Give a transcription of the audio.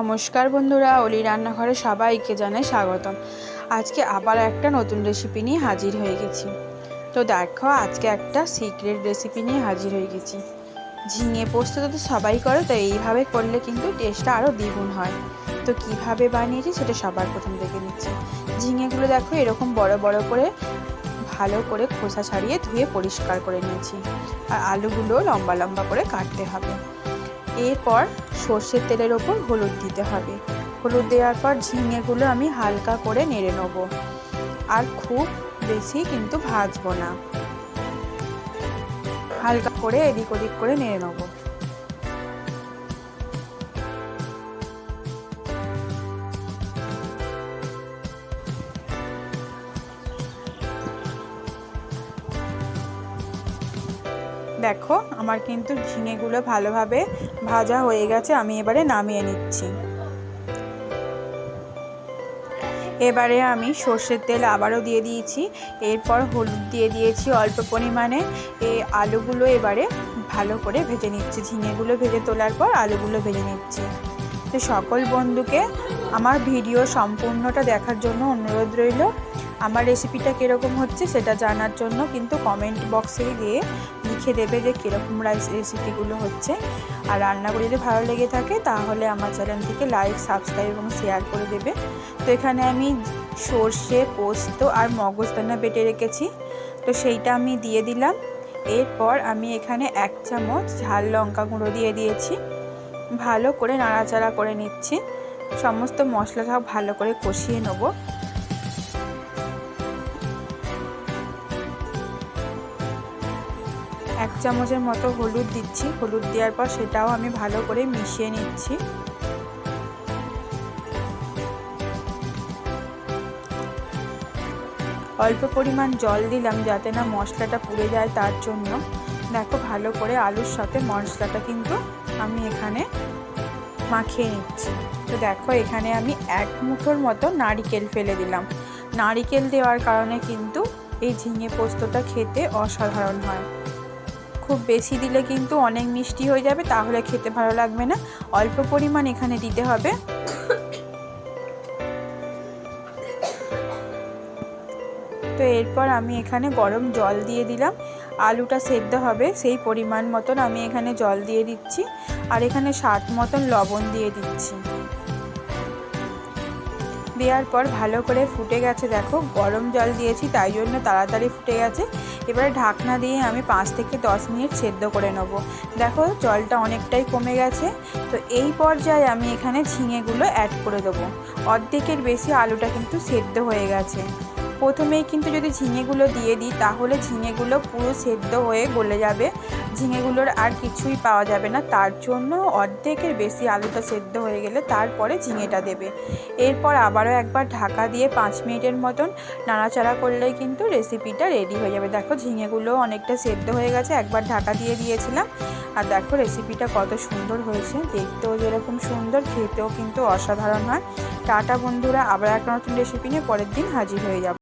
নমস্কার বন্ধুরা, অলি রান্নাঘরে সবাইকে জানাই স্বাগতম। আজকে আবার একটা নতুন রেসিপি নিয়ে হাজির হয়ে গেছি। তো দেখো, আজকে একটা সিক্রেট রেসিপি নিয়ে হাজির হয়ে গেছি। ঝিঙে পোস্ত তো সবাই করে, তো এইভাবে করলে কিন্তু টেস্টটা আরও দ্বিগুণ হয়। তো কীভাবে বানিয়েছি সেটা সবার প্রথম দেখে নিচ্ছি। ঝিঙেগুলো দেখো, এরকম বড় বড় করে, ভালো করে খোসা ছাড়িয়ে ধুয়ে পরিষ্কার করে নিয়েছি। আর আলুগুলো লম্বা লম্বা করে কাটতে হবে। এরপর সর্ষের তেলের ওপর হলুদ দিতে হবে। হলুদ দেওয়ার পর ঝিঙেগুলো আমি হালকা করে নেড়ে নেব। আর খুব বেশি কিন্তু ভাজবো না। হালকা করে এদিক ওদিক করে নেড়ে নেব। দেখো, আমার কিন্তু ঝিঙেগুলো ভালোভাবে ভাজা হয়ে গেছে, আমি এবারে নামিয়ে নিচ্ছি। এবারে আমি সর্ষের তেল আবারও দিয়ে দিয়েছি, এরপর হলুদ দিয়ে দিয়েছি অল্প পরিমাণে। এই আলুগুলো এবারে ভালো করে ভেজে নিচ্ছি, ঝিঙেগুলো ভেজে তোলার পর আলুগুলো ভেজে নিচ্ছি। তো সকল বন্ধুকে আমার ভিডিও সম্পূর্ণটা দেখার জন্য অনুরোধ রইল। আমার রেসিপিটা কীরকম হচ্ছে সেটা জানার জন্য কিন্তু কমেন্ট বক্সে দিয়ে লিখে দেবে যে কীরকম রাইস রেসিপিগুলো হচ্ছে। আর রান্না করে যদি ভালো লেগে থাকে, তাহলে আমার চ্যানেলটিকে লাইক সাবস্ক্রাইব এবং শেয়ার করে দেবে। তো এখানে আমি সর্ষে, পোস্ত আর মগজদানা বেটে রেখেছি। তো সেইটা আমি দিয়ে দিলাম। এরপর আমি এখানে এক চামচ ঝাল লঙ্কা গুঁড়ো দিয়ে দিয়েছি। ভালো করে নাড়াচাড়া করে নিচ্ছি। সমস্ত মশলাটা ভালো করে কষিয়ে নেব। চামচের মতো হলুদ দিচ্ছি। হলুদ দেওয়ার পর সেটাও আমি ভালো করে মিশিয়ে নিচ্ছি। অল্প পরিমাণ জল দিলাম যাতে না মশলাটা পুড়ে যায় তার জন্য। দেখো ভালো করে আলুর সাথে মশলাটা কিন্তু আমি এখানে মাখিয়ে নিচ্ছি। তো দেখো এখানে আমি এক মুঠোর মতো নারিকেল ফেলে দিলাম। নারিকেল দেওয়ার কারণে কিন্তু এই ঝিঙে পোস্তটা খেতে অসাধারণ হয়। খুব বেশি দিলে কিন্তু অনেক মিষ্টি হয়ে যাবে, তাহলে খেতে ভালো লাগবে না। অল্প পরিমাণ এখানে দিতে হবে। তো এরপর আমি এখানে গরম জল দিয়ে দিলাম। আলুটা সেদ্ধ হবে, সেই পরিমাণ মতন আমি এখানে জল দিয়ে দিচ্ছি। আর এখানে স্বাদ মতন লবণ দিয়ে দিচ্ছি। দেওয়ার পর ভালো করে ফুটে গেছে, দেখো। গরম জল দিয়েছি, তাই জন্য তাড়াতাড়ি ফুটে গেছে। এবারে ঢাকনা দিয়ে আমি পাঁচ থেকে দশ মিনিট সেদ্ধ করে নেব। দেখো, জলটা অনেকটাই কমে গেছে। তো এই পর্যায়ে আমি এখানে ঝিঙেগুলো অ্যাড করে দেবো। অর্ধেকের বেশি আলুটা কিন্তু সেদ্ধ হয়ে গেছে। প্রথমেই কিন্তু যদি ঝিঙেগুলো দিয়ে দিই, তাহলে ঝিঙেগুলো পুরো সেদ্ধ হয়ে গলে যাবে। ঝিঙেগুলোর আর কিছুই পাওয়া যাবে না। তার জন্য অর্ধেকের বেশি আলুটা সেদ্ধ হয়ে গেলে তারপরে ঝিঙেটা দেবে। এরপর আবারও একবার ঢাকা দিয়ে পাঁচ মিনিটের মতন নাড়াচাড়া করলেই কিন্তু রেসিপিটা রেডি হয়ে যাবে। দেখো ঝিঙেগুলো অনেকটা সেদ্ধ হয়ে গেছে, একবার ঢাকা দিয়ে দিয়েছিলাম। আর দেখো রেসিপিটা কত সুন্দর হয়েছে। দেখতেও যেরকম সুন্দর, খেতেও কিন্তু অসাধারণ হয়। টাটা বন্ধুরা, আবার একটা নতুন রেসিপি নিয়ে পরের দিন হাজির হয়ে যাব।